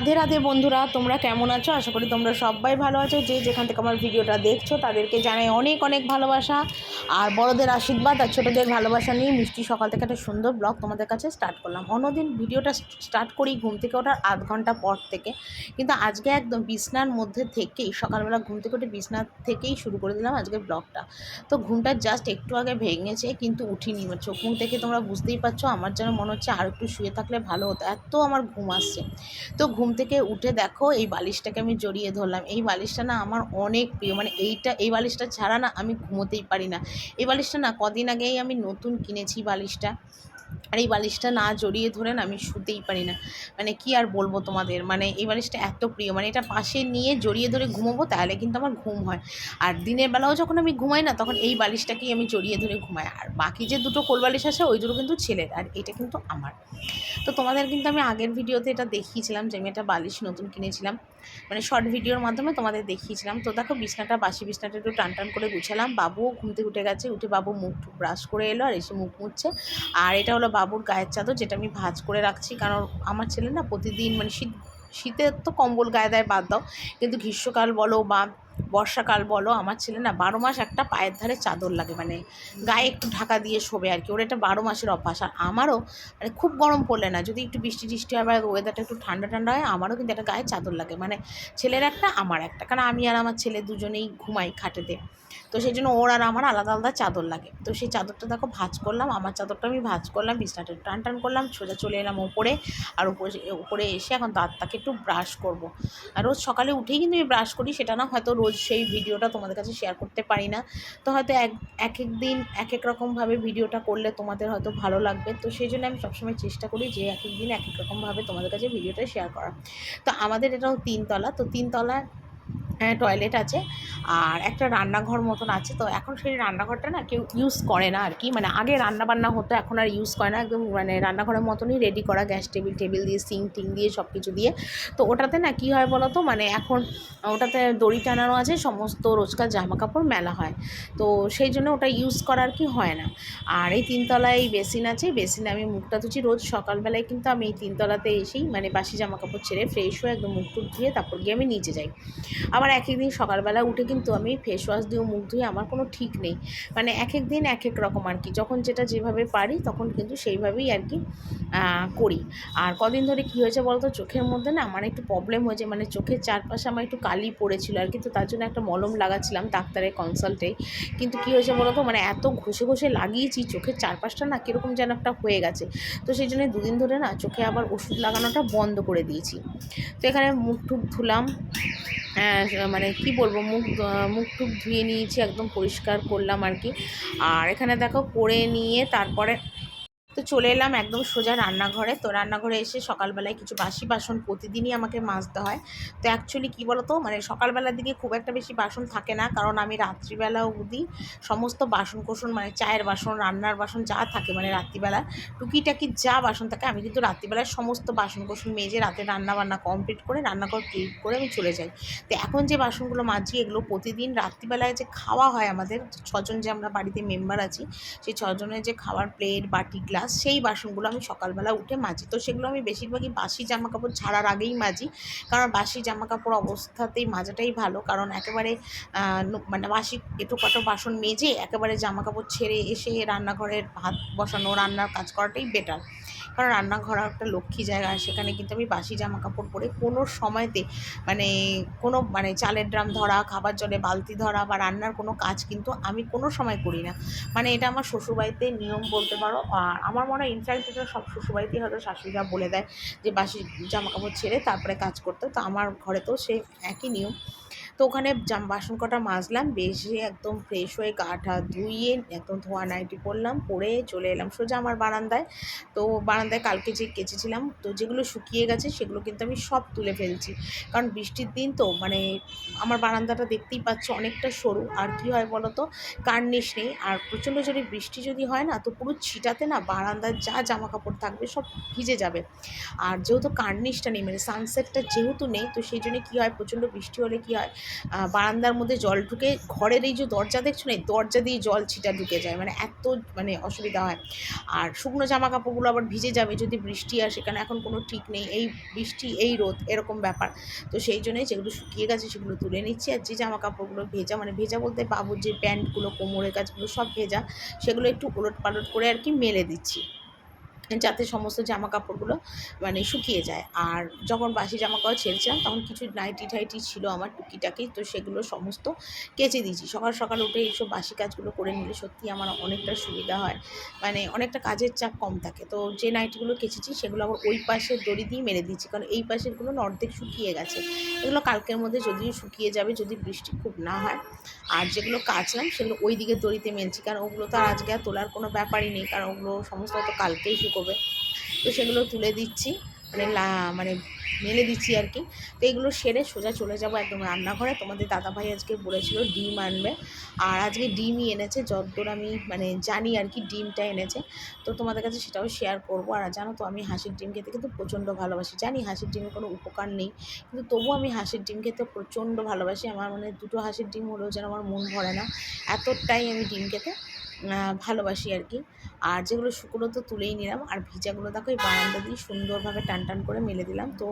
রাধে রাধে বন্ধুরা, তোমরা কেমন আছো? আশা করি তোমরা সবাই ভালো আছো। যে যেখান থেকে আমার ভিডিওটা দেখছ, তাদেরকে জানাই অনেক অনেক ভালোবাসা। আর বড়দের আশীর্বাদ আর ছোটোদের ভালোবাসা নিয়ে মিষ্টি সকাল থেকে একটা সুন্দর ব্লগ তোমাদের কাছে স্টার্ট করলাম। অন্যদিন ভিডিওটা স্টার্ট করি ঘুম থেকে ওঠার আধ ঘণ্টা পর থেকে। কিন্তু আজকে একদম বিছনার মধ্যে থেকেই, সকালবেলা ঘুম থেকে উঠে বিছনার থেকেই শুরু করে দিলাম আজকে ব্লগটা। তো ঘুমটা জাস্ট একটু আগে ভেঙেছে, কিন্তু উঠিনি। মানে চোখ মুখ থেকে তোমরা বুঝতেই পারছ, আমার যেন মনে হচ্ছে আর একটু শুয়ে থাকলে ভালো হতো। এত আমার ঘুম আসছে। তো ঘুম থেকে উঠে দেখো, এই বালিশটাকে আমি জড়িয়ে ধরলাম। এই বালিশটা না আমার অনেক প্রিয়। মানে এইটা, এই বালিশটা ছাড়া না আমি ঘুমোতেই পারি না। এই বালিশটা না কদিন আগেই আমি নতুন কিনেছি বালিশটা। আর এই বালিশটা না জড়িয়ে ধরে না আমি শুতেই পারি না। মানে কি আর বলব তোমাদের? মানে এই বালিশটা এত প্রিয় মানে এটা পাশে নিয়ে জড়িয়ে ধরে ঘুমোবো তাহলে কিন্তু আমার ঘুম হয়। আর দিনের বেলাও যখন আমি ঘুমাই না, তখন এই বালিশটাকেই আমি জড়িয়ে ধরে ঘুমাই। আর বাকি যে দুটো কোল বালিশ আছে ওই দুটো কিন্তু ছেলের, আর এটা কিন্তু আমার। তো তোমাদের কিন্তু আমি আগের ভিডিওতে এটা দেখিয়েছিলাম যে আমি একটা বালিশ নতুন কিনেছিলাম। মানে শর্ট ভিডিওর মাধ্যমে তোমাদের দেখিয়েছিলাম। তো দেখো বিছনাটা, বাসি বিছনাটা একটু টান টান করে গুছালাম। বাবুও ঘুমতে উঠে গেছে, উঠে বাবু মুখ ব্রাশ করে এলো আর এসে মুখ মুছছে। আর এটা হলো বাবুর গায়ের চাদর যেটা আমি ভাঁজ করে রাখছি। কারণ আমার ছেলে না প্রতিদিন মানে শীত শীতের তো কম্বল গায়ে দেয়, বাদ দাও। কিন্তু গ্রীষ্মকাল বলো বা বর্ষাকাল বলো, আমার ছেলে না বারো মাস একটা পায়ের ধারে চাদর লাগে। মানে গায়ে একটু ঢাকা দিয়ে শোবে আর কি। ওর এটা বারো মাসের অভ্যাস। আর আমারও মানে খুব গরম পড়লে না, যদি একটু বৃষ্টি টিষ্টি হয় বা ওয়েদারটা একটু ঠান্ডা ঠান্ডা হয়, আমারও কিন্তু একটা গায়ে চাদর লাগে। মানে ছেলের একটা, আমার একটা। কারণ আমি আর আমার ছেলে দুজনেই ঘুমাই খাটেতে। তো সেই জন্য ওর আর আমার আলাদা আলাদা চাদর লাগে। তো সেই চাদরটা দেখো ভাজ করলাম, আমার চাদরটা আমি ভাজ করলাম বিছনাটা টান টান করলাম, সোজা চলে এলাম ওপরে আর উপরে উপরে এসে এখন দাঁতটাকে একটু ব্রাশ করব। আর রোজ সকালে উঠেই কিন্তু আমি ব্রাশ করি, সেটা না হয়তো রোজ সেই ভিডিওটা তোমাদের কাছে শেয়ার করতে পারি না। তো হয়তো এক এক এক দিন এক এক রকমভাবে ভিডিওটা করলে তোমাদের হয়তো ভালো লাগবে। তো সেই জন্য আমি সবসময় চেষ্টা করি যে এক এক দিন এক এক রকমভাবে তোমাদের কাছে ভিডিওটা শেয়ার করা তো আমাদের এটাও তিনতলা, তো তিনতলায় হ্যাঁ টয়লেট আছে। আর একটা রান্নাঘর মতন আছে। তো এখন সেই রান্নাঘরটা না কেউ ইউজ করে না আর কি। মানে আগে রান্না বান্না হতো, এখন আর ইউজ করে না। একদম মানে রান্নাঘরের মতনই রেডি করা। গ্যাস টেবিল টেবিল দিয়ে সিং টিং দিয়ে সব কিছু দিয়ে। তো ওটাতে না কী হয় বলো তো মানে এখন ওটাতে দড়ি টানানো আছে, সমস্ত রোজকার জামা কাপড় মেলা হয়। তো সেই জন্য ওটা ইউজ করার কি হয় না। আর এই তিনতলায় এই বেসিন আছে। বেসিনে আমি মুখটা ধুচ্ছি। রোজ সকালবেলায় কিন্তু আমি এই তিনতলাতে এসেই মানে বাসি জামা কাপড় ছেড়ে ফ্রেশ হয়ে একদম মুখ টুক ধুয়ে তারপর গিয়ে আমি নিচে যাই। আবার এক এক দিন সকালবেলা উঠে কিন্তু আমি ফেস ওয়াশ দিয়েও মুখ ধুয়ে আমার কোনো ঠিক নেই। মানে এক এক দিন এক এক রকম আর কি। যখন যেটা যেভাবে পারি তখন কিন্তু সেইভাবেই আর কি করি। আর কদিন ধরে কী হয়েছে বলতো? চোখের মধ্যে না আমার একটু প্রবলেম হয়েছে। মানে চোখের চারপাশে আমার একটু কালি পড়েছিল আর কি। তো তার জন্য একটা মলম লাগাচ্ছিলাম ডাক্তারের কনসাল্টে কিন্তু কী হয়েছে বলতো? মানে এত ঘষে ঘষে লাগিয়েছি চোখের চারপাশটা না কীরকম যেন একটা হয়ে গেছে। তো সেই জন্য দুদিন ধরে না চোখে আবার ওষুধ লাগানোটা বন্ধ করে দিয়েছি। তো এখানে মুখ টুক ধুলাম। মানে কি বলব, মুখ মুখ টুক ধুয়ে নিয়েছি, একদম পরিষ্কার করলাম আর কি। আর এখানে দেখো, করে নিয়ে তারপরে তো চলে এলাম একদম সোজা রান্নাঘরে। তো রান্নাঘরে এসে সকালবেলায় কিছু বাসি বাসন প্রতিদিনই আমাকে মাজতে হয়। তো অ্যাকচুয়ালি কী বলতো? মানে সকালবেলার দিকে খুব একটা বেশি বাসন থাকে না, কারণ আমি রাত্রিবেলা অবধি সমস্ত বাসন কোসন মানে চায়ের বাসন, রান্নার বাসন যা থাকে মানে রাত্রিবেলা, টুকিটাকি যা বাসন থাকে, আমি কিন্তু রাত্রিবেলায় সমস্ত বাসন কোসন মেজে রাতে রান্না বান্না কমপ্লিট করে, রান্নাঘর ক্লিন করে আমি চলে যাই। তো এখন যে বাসনগুলো মাজি এগুলো প্রতিদিন রাত্রিবেলায় যে খাওয়া হয় আমাদের ছজন যে আমরা বাড়িতে মেম্বার আছি, সেই ছজনের যে খাওয়ার প্লেট বাটি গ্লাস গ্লাস সেই বাসনগুলো আমি সকালবেলা উঠে মাজি। তো সেগুলো আমি বেশিরভাগই বাসি জামা কাপড় ছাড়ার আগেই মাজি। কারণ বাসি জামা কাপড় অবস্থাতেই মাজাটাই ভালো। কারণ একেবারে মানে বাসি এটো কাটো বাসন মেজে একেবারে জামা কাপড় ছেড়ে এসে রান্নাঘরের ভাত বসানো, রান্নার কাজ করাটাই বেটার কারণ রান্নাঘর একটা লক্ষ্মী জায়গা সেখানে কিন্তু আমি বাসি জামা কাপড় পরে কোনো সময়তে মানে কোনো মানে চালের ড্রাম ধরা, খাবার জলে বালতি ধরা বা রান্নার কোনো কাজ কিন্তু আমি কোনো সময় করি না। মানে এটা আমার শ্বশুরবাড়িতে নিয়ম বলতে পারো। আর আমার মনে হয় ইনফ্যাক্ট এটা সব শ্বশুরবাড়িতেই হয়তো শাশুড়িরা বলে দেয় যে বাসি জামা কাপড় ছেড়ে তারপরে কাজ করতে। তো আমার ঘরে তো সে একই নিয়ম। তো ওখানে জাম, বাসন কটা মাজলাম, বেশি একদম ফ্রেশ হয়ে গা ঠা ধুইয়ে একদম ধোয়া নাইটি পরলাম পরে চলে এলাম সোজা আমার বারান্দায়। তো বারান্দায় কালকে যে কেচেছিলাম, তো যেগুলো শুকিয়ে গেছে সেগুলো কিন্তু আমি সব তুলে ফেলছি। কারণ বৃষ্টির দিন তো মানে আমার বারান্দাটা দেখতেই পাচ্ছ অনেকটা সরু। আর কি হয় বলো তো কার্নিশ নেই। আর প্রচণ্ড জোরে বৃষ্টি যদি হয় না, তো পুরো ছিটাতে না বারান্দার যা জামা কাপড় থাকবে সব ভিজে যাবে। আর যেহেতু কার্নিশটা নেই মানে সানসেটটা যেহেতু নেই, তো সেই জন্য কী হয়, প্রচণ্ড বৃষ্টি হলে কী হয় বারান্দার মধ্যে জল ঢুকে ঘরের এই যে দরজা, দেখছ না? এই দরজা দিয়ে জল ছিটা ঢুকে যায়। মানে এত মানে অসুবিধা হয়। আর শুকনো জামা কাপড়গুলো আবার ভিজে যাবে যদি বৃষ্টি আসে। কারণ এখন কোনো ঠিক নেই। এই বৃষ্টি, এই রোদ, এরকম ব্যাপার। তো সেই জন্যই যেগুলো শুকিয়ে গেছে সেগুলো তুলে নিচ্ছি। আর যে জামা কাপড়গুলো ভেজা মানে ভেজা বলতে বাবুর যে প্যান্টগুলো, কোমরের কাজগুলো সব ভেজা, সেগুলো একটু ওলট পালট করে আর কি মেলে দিচ্ছি। যাতে সমস্ত জামা কাপড়গুলো মানে শুকিয়ে যায়। আর যখন বাসি জামা কাপড় ছেড়েছিলাম, তখন কিছু নাইটি টাইটি ছিল আমার টুকিটাকি, তো সেগুলো সমস্ত কেচে দিয়েছি। সকাল সকাল উঠে এইসব বাসি কাজগুলো করে নিলে সত্যি আমার অনেকটা সুবিধা হয়। মানে অনেকটা কাজের চাপ কম থাকে। তো যে নাইটিগুলো কেচেছি, সেগুলো আবার ওই পাশের দড়ি দিয়ে মেরে দিচ্ছি কারণ এই পাশেরগুলো না অর্ধেক শুকিয়ে গেছে। এগুলো কালকের মধ্যে যদিও শুকিয়ে যাবে, যদি বৃষ্টি খুব না হয়। আর যেগুলো কাচলাম, সেগুলো ওই দিকে দড়িতে মেলছি কারণ ওগুলো তো আর আজকে আর তোলার কোনো ব্যাপারই নেই, কারণ ওগুলো সমস্ত তো কালকেই শুকোবে তো সেগুলো তুলে দিচ্ছি মানে লা- মানে মেলে দিচ্ছি আর কি। তো এগুলো সেরে সোজা চলে যাব একদম রান্নাঘরে। তোমাদের দাদাভাই আজকে বলেছিল ডিম আনবে। আর আজকে ডিমই এনেছে, যতদূর আমি মানে জানি আর কি, ডিমটা এনেছে। তো তোমাদের কাছে সেটাও শেয়ার করব। আর জানো তো, আমি হাঁসের ডিম খেতে কিন্তু প্রচণ্ড ভালোবাসি। জানি হাঁসের ডিমের কোনো উপকার নেই, কিন্তু তবুও আমি হাঁসের ডিম খেতে প্রচণ্ড ভালোবাসি। আমার মানে দুটো হাঁসের ডিম হলেও যেন আমার মন ভরে না। এতটাই আমি ডিম খেতে ভালোবাসি আর কি আর যেগুলো শুকনো তো তুলেই নিলাম। আর ভিজাগুলো দেখো, এই বারান্দা দিয়ে সুন্দরভাবে টান টান করে মেলে দিলাম। তো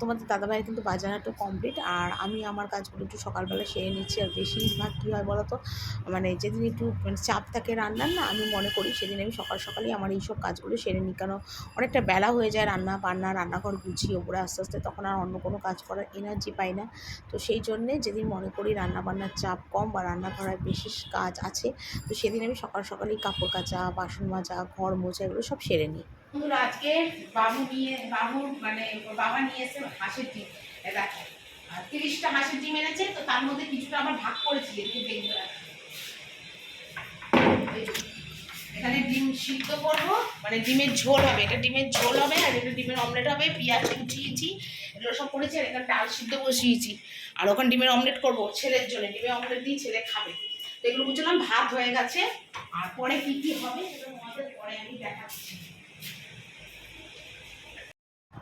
তোমাদের দাদাভাইয়ের কিন্তু বাজার হাটও কমপ্লিট আর আমি আমার কাজগুলো একটু সকালবেলা সেরে নিচ্ছি। আর বেশিরভাগ কী হয় বলো তো মানে যেদিন একটু মানে চাপ থাকে রান্নার না, আমি মনে করি সেদিন আমি সকাল সকালই আমার এইসব কাজগুলো সেরে নিই। কেন, অনেকটা বেলা হয়ে যায় রান্না বান্না, রান্নাঘর গুছিয়ে ওপরে আস্তে আস্তে, তখন আর অন্য কোনো কাজ করার এনার্জি পাই না। তো সেই জন্যে যেদিন মনে করি রান্না বান্নার চাপ কম বা রান্না করার বেশি কাজ আছে, তো সেদিন আমি সকাল সকালেই কাপড় কাচা, বাসন মাজা, ঘর মোছা এগুলো সব সেরে নিই। আজকে বাবু নিয়ে, বাবু মানে বাবা নিয়ে এসে হাঁসের ডিম তিরিশটা হাঁসের ডিম এনেছে, তো তার মধ্যে কিছুটা আবার ভাগ করেছি এখানে ডিম সিদ্ধ করব মানে ডিমের ঝোল হবে, এটা ডিমের ঝোল হবে, আর এটা ডিমের অমলেট হবে, পেঁয়াজ কুচিয়েছি, এগুলো সব করেছি, আর এখানে ডাল সিদ্ধ বসিয়েছি। আর ওখানে ডিমের অমলেট করব, ছেলের জন্য, ডিমের অমলেট দিয়ে ছেলে খাবে। এগুলো বুঝলাম ভাত হয়ে গেছে। আর পরে কি কি হবে সেটা তোমাদের পরে আমি দেখাচ্ছি।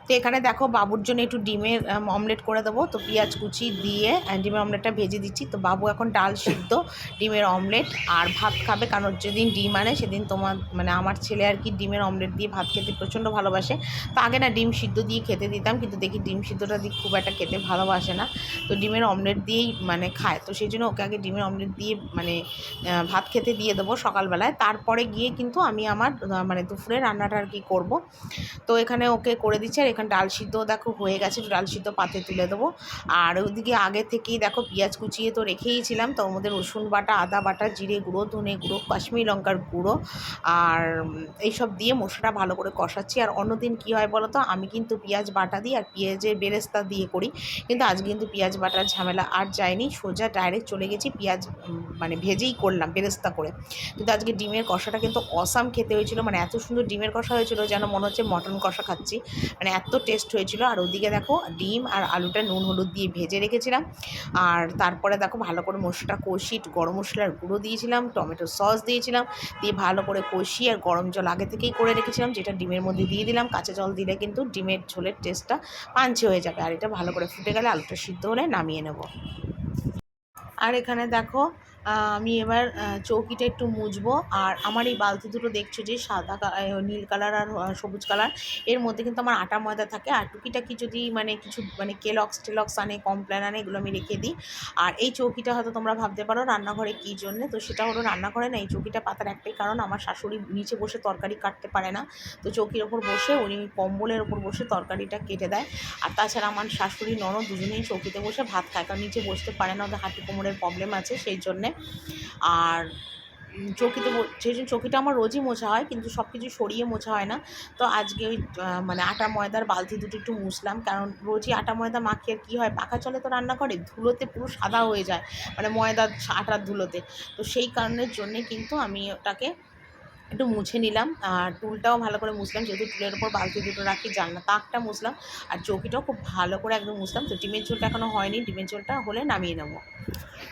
তো এখানে দেখো বাবুর জন্য একটু ডিমের অমলেট করে দেবো। তো পেঁয়াজ কুচি দিয়ে ডিমের অমলেটটা ভেজে দিচ্ছি। তো বাবু এখন ডাল সিদ্ধ ডিমের অমলেট আর ভাত খাবে। কারণ যেদিন ডিম আনে, সেদিন তোমার মানে আমার ছেলে আর কি ডিমের অমলেট দিয়ে ভাত খেতে প্রচণ্ড ভালোবাসে। তো আগে না ডিম সিদ্ধ দিয়ে খেতে দিতাম, কিন্তু দেখি ডিম সিদ্ধটা দিয়ে খুব একটা খেতে ভালোবাসে না। তো ডিমের অমলেট দিয়েই মানে খায়। তো সেই জন্য ওকে আগে ডিমের অমলেট দিয়ে মানে ভাত খেতে দিয়ে দেবো সকালবেলায়। তারপরে গিয়ে কিন্তু আমি আমার মানে দুপুরে রান্নাটা আর কি করব। তো এখানে ওকে করে দিচ্ছি। আর এখানে ডাল সিদ্ধ দেখো হয়ে গেছে ডাল সিদ্ধ পাতে তুলে দেবো। আর ওইদিকে আগে থেকেই দেখো পেঁয়াজ কুচিয়ে তো রেখেই ছিলাম তো মধ্যে রসুন বাটা, আদা বাটা, জিরে গুঁড়ো, ধনে গুঁড়ো, কাশ্মীরি লঙ্কার গুঁড়ো, আর এইসব দিয়ে মশলাটা ভালো করে কষাচ্ছি। আর অন্যদিন কী হয় বলো তো, আমি কিন্তু পেঁয়াজ বাটা দিই আর পেঁয়াজের বেরেস্তা দিয়ে করি, কিন্তু আজ কিন্তু পেঁয়াজ বাটার ঝামেলা আর যায়নি, সোজা ডাইরেক্ট চলে গেছি পেঁয়াজ মানে ভেজেই করলাম বেরেস্তা করে। কিন্তু আজকে ডিমের কষাটা কিন্তু অসাম খেতে হয়েছিল মানে এত সুন্দর ডিমের কষা হয়েছিল যেন মনে হচ্ছে মটন কষা খাচ্ছি মানে এত টেস্ট হয়েছিল। আর ওদিকে দেখো ডিম আর আলুটা নুন হলুদ দিয়ে ভেজে রেখেছিলাম। আর তারপরে দেখো ভালো করে মশলাটা কষি গরম মশলার গুঁড়ো দিয়েছিলাম, টমেটো সস দিয়েছিলাম, দিয়ে ভালো করে কষি আর গরম জল আগে থেকেই করে রেখেছিলাম, যেটা ডিমের মধ্যে দিয়ে দিলাম। কাঁচা জল দিলে কিন্তু ডিমের ঝোলের টেস্টটা পাঞ্চে হয়ে যাবে। আর এটা ভালো করে ফুটে গেলে আলুটা সিদ্ধ হলে নামিয়ে নেব। আর এখানে দেখো আমি এবার চৌকিটা একটু মুছবো। আর আমার এই বালতি দুটো দেখছ যে সাদা নীল কালার আর সবুজ কালার। এর মধ্যে কিন্তু আমার আটা ময়দা থাকে। আর টুকিটাকি যদি মানে কিছু মানে কেলক্স টেলক্স আনে কমপ্লেন আনে, এগুলো আমি রেখে দিই। আর এই চৌকিটা হয়তো তোমরা ভাবতে পারো রান্নাঘরে কী জন্যে। তো সেটা হলো রান্নাঘরে না, এই চৌকিটা পাতার একটাই কারণ। আমার শাশুড়ি নিচে বসে তরকারি কাটতে পারে না। তো চৌকির ওপর বসে উনি কম্বলের ওপর বসে তরকারিটা কেটে দেয়। আর তাছাড়া আমার শাশুড়ি, ননদ দুজনেই চৌকিতে বসে ভাত খায়। কারণ নিচে বসতে পারে না, ওদের হাঁটু কোমরের প্রবলেম আছে, সেই জন্যে আর চৌকিতে সেই জন্য চৌকিটা আমার রোজই মোছা হয়, কিন্তু সব কিছু সরিয়ে মোছা হয় না। তো আজকে ওই মানে আটা, ময়দার বালতি দুটো একটু মুছলাম, কারণ রোজই আটা, ময়দা মাখিয়ে কী হয়, পাখা চলে তো রান্না করে, ধুলোতে পুরো সাদা হয়ে যায় মানে ময়দা, আটার ধুলোতে। তো সেই কারণের জন্যে কিন্তু আমি ওটাকে একটু মুছে নিলাম, আর টুলটাও ভালো করে মুছলাম, যেহেতু টুলের ওপর বালতি দুটো রাখি, জানলা, তাকটা মুছলাম, আর চৌকিটাও খুব ভালো করে একদম মুছলাম। তো ডিমের ঝোলটা এখনও হয়নি, ডিমের ঝোলটা হলে নামিয়ে নেব।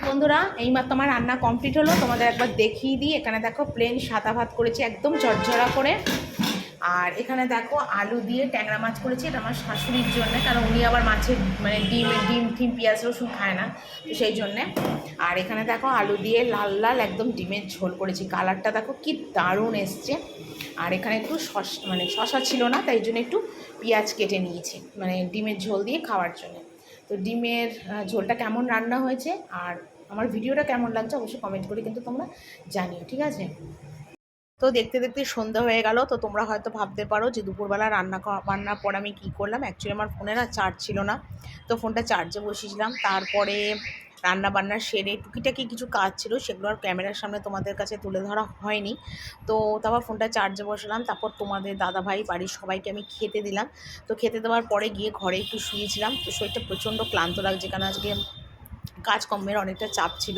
বন্ধুরা, এইমাত্র আমার রান্না কমপ্লিট হলো। তোমাদের একবার দেখিয়ে দিই। এখানে দেখো প্লেন সাদা ভাত করেছি, একদম ঝরঝরা করে। আর এখানে দেখো, আলু দিয়ে ট্যাংরা মাছ করেছি। এটা আমার শাশুড়ির জন্য, কারণ উনি আবার মাছের মানে ডিম ডিম টিম পেঁয়াজ, রসুন খায় না, তো সেই জন্যে। আর এখানে দেখো, আলু দিয়ে লাল লাল একদম ডিমের ঝোল করেছি। কালারটা দেখো, কি দারুণ এসছে। আর এখানে একটু শস মানে শশা ছিল না, তাই জন্য একটু পেঁয়াজ কেটে নিয়েছি মানে ডিমের ঝোল দিয়ে খাওয়ার জন্য। তো ডিমের ঝোলটা কেমন রান্না হয়েছে, আর আমার ভিডিওটা কেমন লাগছে অবশ্যই কমেন্ট করে কিন্তু তোমরা জানিও, ঠিক আছে? তো দেখতে দেখতে সন্ধ্যা হয়ে গেল, তো তোমরা হয়তো ভাবতে পারো যে দুপুরবেলা রান্না বান্নার পর আমি কী করলাম? অ্যাকচুয়ালি আমার ফোনে না চার্জ ছিল না, তো ফোনটা চার্জে বসিয়েছিলাম। তারপরে রান্না বান্না সেরে টুকিটাকি কিছু কাজ ছিল, সেগুলো আর ক্যামেরার সামনে তোমাদের কাছে তুলে ধরা হয়নি। তো তারপর ফোনটা চার্জে বসালাম, তারপর তোমাদের দাদা ভাই বাড়ির সবাইকে আমি খেতে দিলাম। তো খেতে দেওয়ার পরে গিয়ে ঘরে একটু শুয়েছিলাম, তো শরীরটা প্রচণ্ড ক্লান্ত লাগছে, কারণ আজকে কাজকর্মের অনেকটা চাপ ছিল।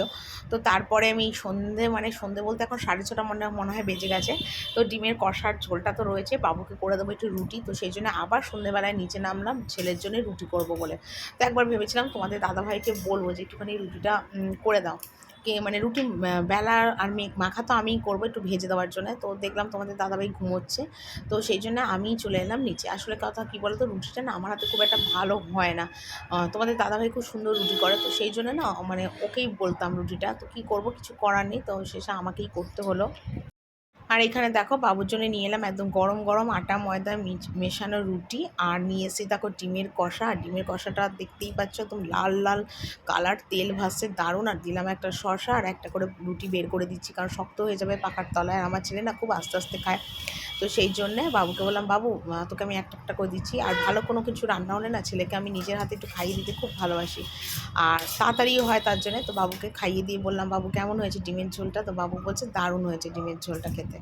তো তারপরে আমি সন্ধে মানে সন্ধে বলতে এখন সাড়ে ছটা মনে মনে হয় বেজে গেছে। তো ডিমের কষার ঝোলটা তো রয়েছে, বাবুকে করে দেবো একটু রুটি। তো সেই জন্য আবার সন্ধেবেলায় নিচে নামলাম, ছেলের জন্য রুটি করব বলে। তো একবার ভেবেছিলাম তোমাদের দাদাভাইকে বলব যে একটুখানি রুটিটা করে দাও। কে মানে রুটি বেলা আর মাখা তো আমিই করব একটু ভেজে দেওয়ার জন্য। তো দেখলাম তোমাদের দাদাভাই ঘুমোচ্ছে। তো সেই জন্য আমি চলে এলাম নিচে। আসলে কথা কী বলো তো রুটিটা না আমার হাতে খুব একটা ভালো হয় না। তোমাদের দাদাভাই খুব সুন্দর রুটি করে। তো সেই জন্য না মানে ওকেই বলতাম রুটিটা। তো কী করব, কিছু করার নেই। তো শেষে আমাকেই করতে হলো। আর এখানে দেখো বাবুর জন্য নিয়ে এলাম একদম গরম গরম আটা, ময়দা মেশানো রুটি আর নিয়ে এসে দেখো ডিমের কষা। আর ডিমের কষাটা দেখতেই পাচ্ছ একদম লাল লাল কালার, তেল ভাসছে দারুণ। আর দিলাম একটা শসা আর একটা করে রুটি বের করে দিচ্ছি কারণ শক্ত হয়ে যাবে পাকার তলায় আর আমার ছেলে না খুব আস্তে আস্তে খায়। তো সেই জন্যে বাবুকে বললাম, বাবু তোকে আমি একটা একটা করে দিচ্ছি। আর ভালো কোনো কিছু রান্না হলে না ছেলেকে আমি নিজের হাতে একটু খাইয়ে দিতে খুব ভালোবাসি। আর তাড়াতাড়িও হয় তার জন্য তো বাবুকে খাইয়ে দিয়ে বললাম, বাবু, কেমন হয়েছে ডিমের ঝোলটা? তো বাবু বলছে, দারুণ হয়েছে ডিমের ঝোলটা খেতে।